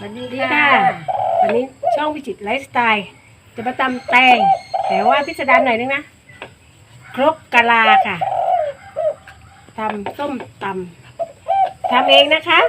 สวัสดีค่ะ วันนี้ช่องวิจิตรไลฟ์สไตล์ จะมาตำแตง แต่ว่าพิสดารหน่อยนึงนะ ครกกะลาค่ะทำส้มตำทำเองนะคะ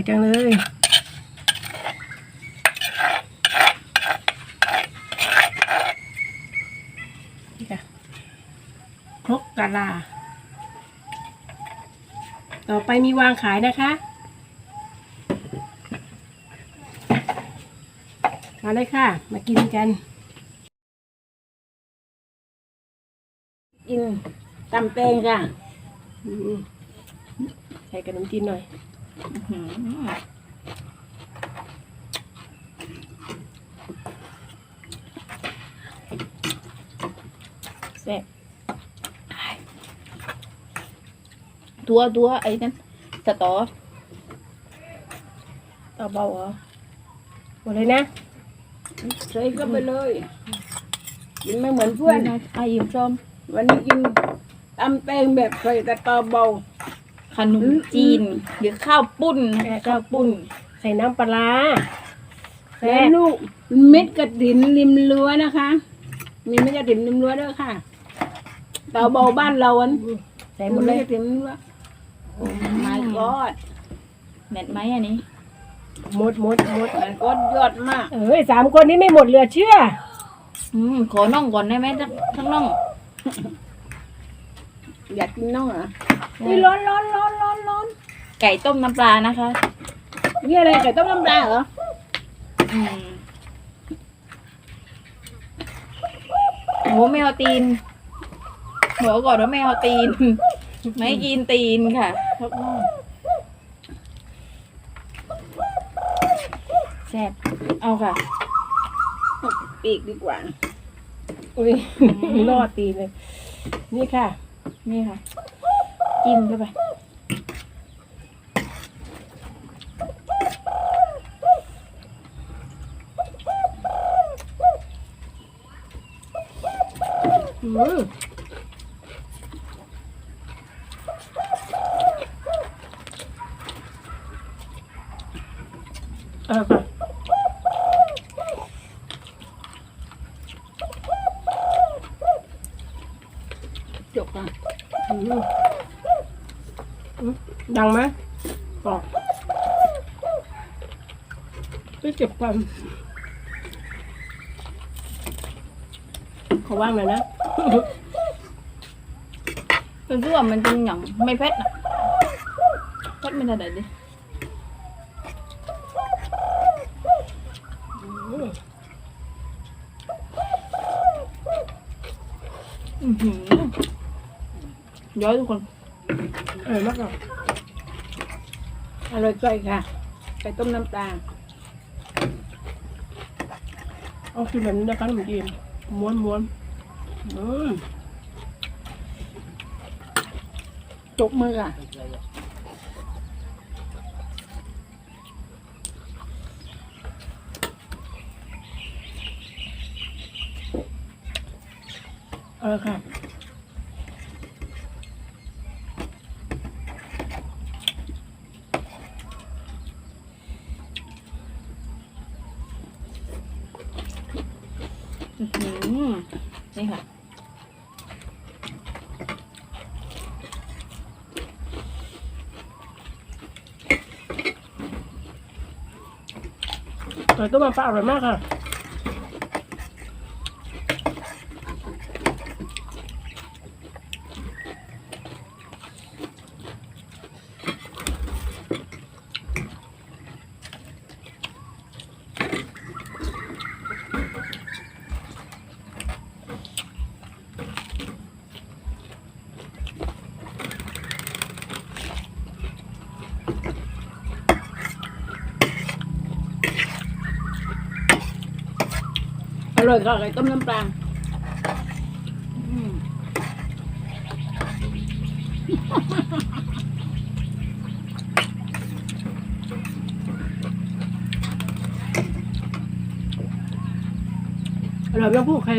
อร่อยจังเลยนี่ค่ะครกกะลา ต่อไปมีวางขายนะคะมาเลยค่ะ มากินกัน กินตำแตงค่ะอืมใส่ขนมจีนหน่อย แซ่บตัวตัวไอ้นั่นสตอเอาเบาเหรอหมดเลยนะใส่ก็ไปเลยกินไม่เหมือนเพื่อนไอ้ยิ้มชมวันนี้กินตำแตงแบบใส่ตะกอเบา ขนมจีน หรือข้าวปุ้นนะคะข้าวปุ้น ใส่น้ำปลาร้าแซ่แล้วบลูกเม็ดกระถินริมรั้วนะคะ มีเม็ดกระถินริมรั้วด้วยค่ะเตาเบาบ้านเราอันใส่หมดเลยกระถินริมรั้วโอ้ my god แมทไหมอันนี้ หมดหมดหมด มันก็ยอดมาก เอ้ยสามคนนี้ไม่หมดเหลือเชื่อ อืมขอน่องก่อนได้ไหมทั้งทั้งน่องอยากกินน้องเหรอ นี่ร้อนร้อนร้อนร้อนร้อนไก่ต้มน้ำปลานะคะนี่อะไรไก่ต้มน้ำปลาเหรออืมโอ้ไม่เอาตีนบอกก่อนว่าไม่เอาตีน ไม่กินตีนค่ะชอบน่องแซ่บเอาค่ะ ปีกดีกว่า อุ้ยรอดตีนเลย นี่ค่ะ นี่ค่ะ จิ้มเข้าไปอืมเอาค่ะจบอะอืมอืม ดังไหมบอกไปเก็บกันเขาว่างเลยนะมันรู้ว่ามันจะหยองไม่เพ็ดนะเพ็ดไม่ได้เลยดิย้อยทุกคน เออมากอะ อร่อยจ้อยค่ะไก่ต้มน้ำปลเอาคือแบบนี้นะคะขนมจีนม้วนม้วนอืมจกมือค่ะเออค่ะ อื้อหือ นี่ค่ะ ไก่ต้มน้ำปลาอร่อยมากค่ะ ร่อยค่ะไก่ต้มน้ำปลาอร่อยมากพูดใคร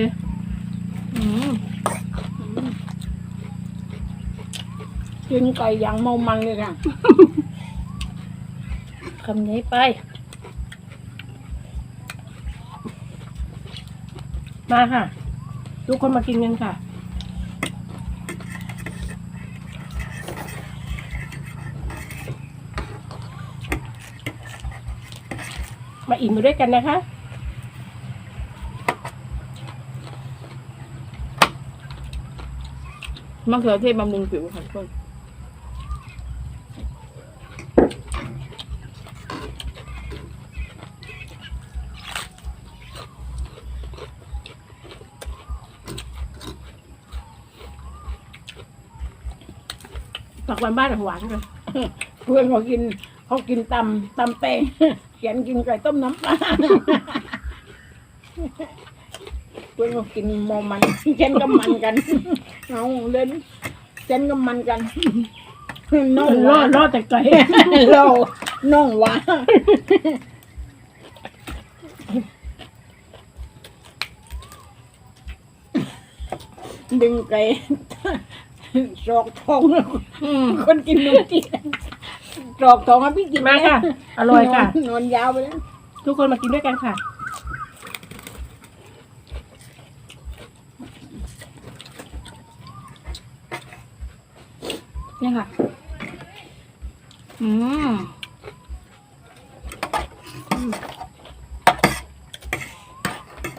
กินไก่อย่างเมามันเลยค่ะ คำนี้ไป มาค่ะ ทุกคนมากินกันค่ะ มาอิ่มไปด้วยกันนะคะมะเขือเทศบำรุงผิวค่ะทุกคน ผักหวานบ้านหวานเลยเพื่อนเขากินเขากินตำตำแตงเขียนกินไก่ต้มน้ำปลาเพื่อนเขากินเมอมันเช่นก็มันกันเอาเล่นเช่นก็มันกันน้องรอว่าดรอดแต่ไก่เราน้องว่าดึงไก่ สอกทองอืมคนกินนมจีนสอกทองอะพี่กินมาค่ะ อร่อยค่ะนนนอนยาวไปแล้ว ทุกคนมากินด้วยกันค่ะ นี่ค่ะ อืม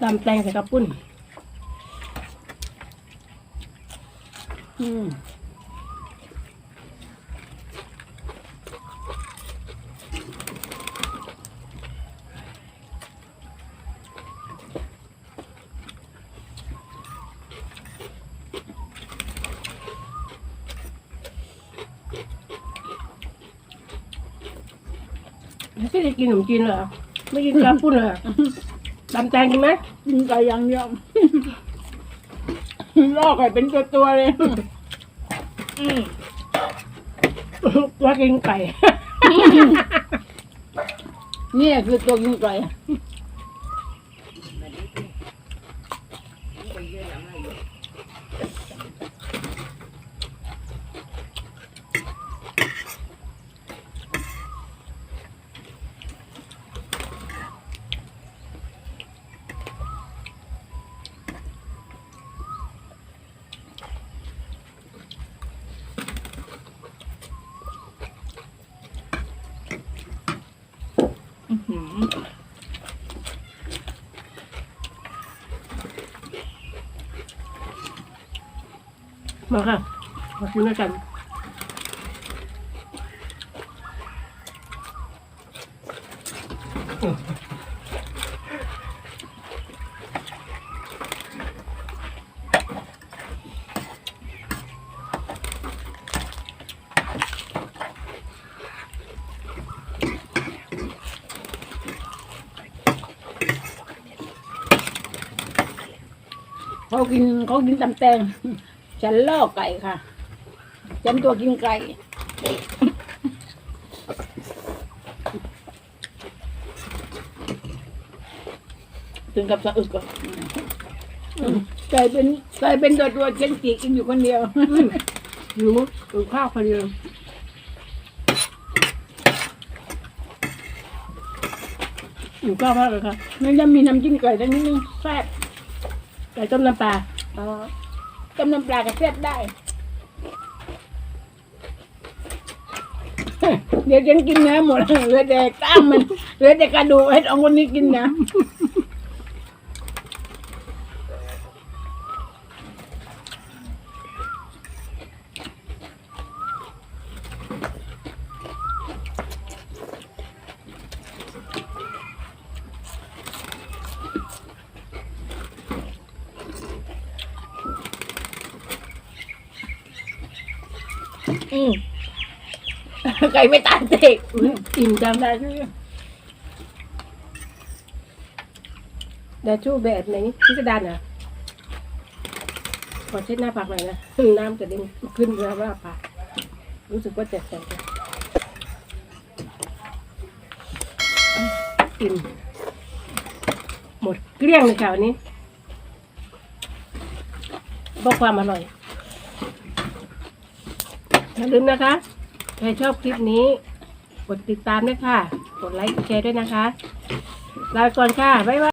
ตำแตงใส่กระปุ้น อืมไม่ใช่จะกินขนมจีนเหรอ ไม่กินกระปุ้นเหรอตำแตงกินไหมกินไก่อยังเดียว ล่อไก่เป็นตัวตัวๆเลยอืมตัวกินไก่ เนี่ยคือตัวกินไก่ มาค่ะ มากินด้วยกันเขากินเขากินตำแตง ฉันล่อไก่ค่ะ ฉันตัวกินไก่ ถึงกับสะอึกอะไก่เป็นไก่เป็นตัวตัวฉันจีกินอยู่คนเดียวหิวหิวข้าวพอดีเลยหิวข้าวมากเลยค่ะมันจะมีน้ำจิ้มไก่ทั้งนิดนึงแซ่บไก่ต้มน้ำปลาอ๋อ ต้มน้ำปลากับแซ่บได้ เดี๋ยวฉันกินเนื้อหมดเหลือแต่กล้ามมันเหลือแต่กระดูกให้สองคนนี้กินนะ อืมไก่ไม่ตายเด็กอุ๊ยอิ่มจังได้คือได้ชูแบบไหนพิสดารเหรอขอเช็ดหน้าปากหน่อยนะ น้ำกระเด็นขึ้นเรือว่าปากรู้สึกว่าเจ็บแสบอิ่มหมดเกลี้ยงเลยค่ะวันนี้เพราะความอร่อย อย่าลืมนะคะ ใครชอบคลิปนี้ กดติดตามด้วยค่ะ กดไลค์กดแชร์ด้วยนะคะ ลาไปก่อนค่ะ บ๊ายบาย